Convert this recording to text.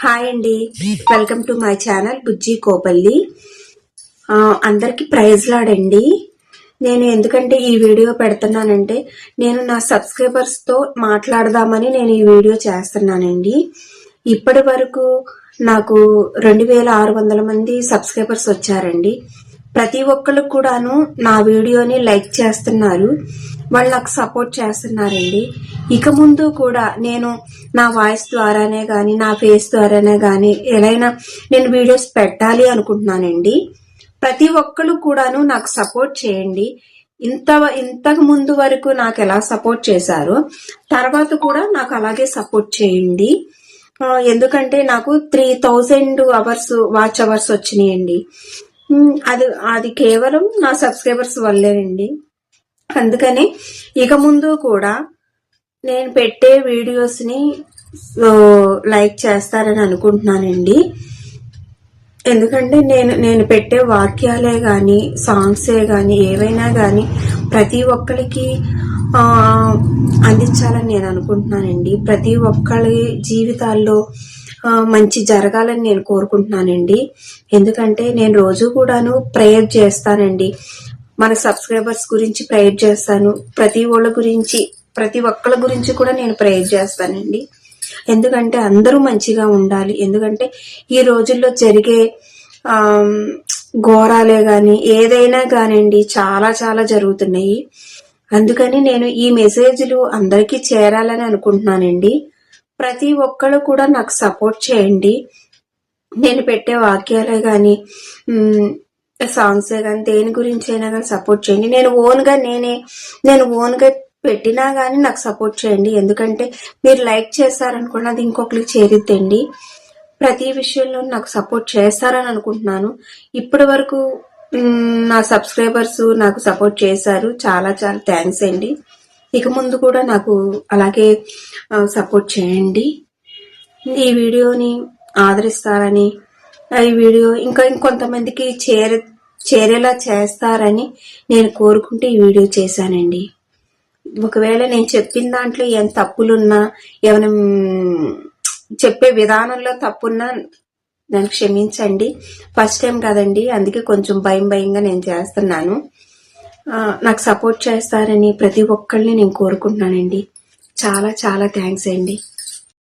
Hi అండి. Welcome to my channel Bujji Kopalli. అందరికీ ప్రైజ్ లాడండి నేను ఎందుకంటే ఈ వీడియో పెడుతున్నానంటే నేను నా సబ్స్క్రైబర్స్తో మాట్లాడదామని నేను ఈ వీడియో చేస్తున్నానండి. ఇప్పటి వరకు నాకు రెండు వేల ఆరు వందల మంది సబ్స్క్రైబర్స్ వచ్చారండి. ప్రతి ఒక్కళ్ళు కూడాను నా వీడియోని లైక్ చేస్తున్నారు. వాళ్ళు నాకు సపోర్ట్ చేస్తున్నారండి. ఇక ముందు కూడా నేను నా వాయిస్ ద్వారానే కానీ నా ఫేస్ ద్వారానే కానీ ఎలాగైనా నేను వీడియోస్ పెట్టాలి అనుకుంటున్నానండి. ప్రతి ఒక్కరు కూడాను నాకు సపోర్ట్ చేయండి. ఇంత ఇంతకు ముందు వరకు నాకు ఎలా సపోర్ట్ చేశారో తర్వాత కూడా నాకు అలాగే సపోర్ట్ చేయండి. ఎందుకంటే నాకు three thousand hours watch hours వచ్చినాయండి. అది అది కేవలం నా సబ్స్క్రైబర్స్ వల్లేనండి. అందుకని ఇక ముందు కూడా నేను పెట్టే వీడియోస్ని లైక్ చేస్తారని అనుకుంటున్నానండి. ఎందుకంటే నేను నేను పెట్టే వాక్యాలే కానీ సాంగ్సే కానీ ఏవైనా కానీ ప్రతి ఒక్కరికి అందించాలని నేను అనుకుంటున్నానండి. ప్రతి ఒక్కరి జీవితాల్లో మంచి జరగాలని నేను కోరుకుంటున్నానండి. ఎందుకంటే నేను రోజు కూడాను ప్రేయర్ చేస్తానండి. మన సబ్స్క్రైబర్స్ గురించి ప్రేయర్ చేస్తాను. ప్రతి ఒళ్ళ గురించి ప్రతి ఒక్కళ్ళ గురించి కూడా నేను ప్రేయర్ చేస్తానండి. ఎందుకంటే అందరూ మంచిగా ఉండాలి. ఎందుకంటే ఈ రోజుల్లో జరిగే ఘోరాలే కానీ ఏదైనా కానివ్వండి చాలా చాలా జరుగుతున్నాయి. అందుకని నేను ఈ మెసేజ్లు అందరికీ చేరాలని అనుకుంటున్నానండి. ప్రతి ఒక్కళ్ళు కూడా నాకు సపోర్ట్ చేయండి. నేను పెట్టే వాక్యాలే కానీ సాంగ్సే కానీ దేని గురించి అయినా కానీ సపోర్ట్ చేయండి. నేను ఓన్గా నేనే నేను ఓన్గా పెట్టినా కానీ నాకు సపోర్ట్ చేయండి. ఎందుకంటే మీరు లైక్ చేస్తారనుకోండి అది ఇంకొకరికి చేరిద్దండి. ప్రతి విషయంలో నాకు సపోర్ట్ చేస్తారని అనుకుంటున్నాను. ఇప్పటి వరకు నా సబ్స్క్రైబర్స్ నాకు సపోర్ట్ చేశారు. చాలా చాలా థ్యాంక్స్ అండి. ఇక ముందు కూడా నాకు అలాగే సపోర్ట్ చేయండి. ఈ వీడియోని ఆదరిస్తారని ఈ వీడియో ఇంకా ఇంకొంతమందికి చేర చేరేలా చేస్తారని నేను కోరుకుంటూ ఈ వీడియో చేశానండి. ఒకవేళ నేను చెప్పిన దాంట్లో ఏం తప్పులున్నా ఏమైనా చెప్పే విధానంలో తప్పున్నా నన్ను క్షమించండి. ఫస్ట్ టైం కదండి అందుకే కొంచెం భయం భయంగా నేను చేస్తున్నాను. నాకు సపోర్ట్ చేస్తారని ప్రతి ఒక్కళ్ళని నేను కోరుకుంటున్నానండి. చాలా చాలా థ్యాంక్స్ అండి.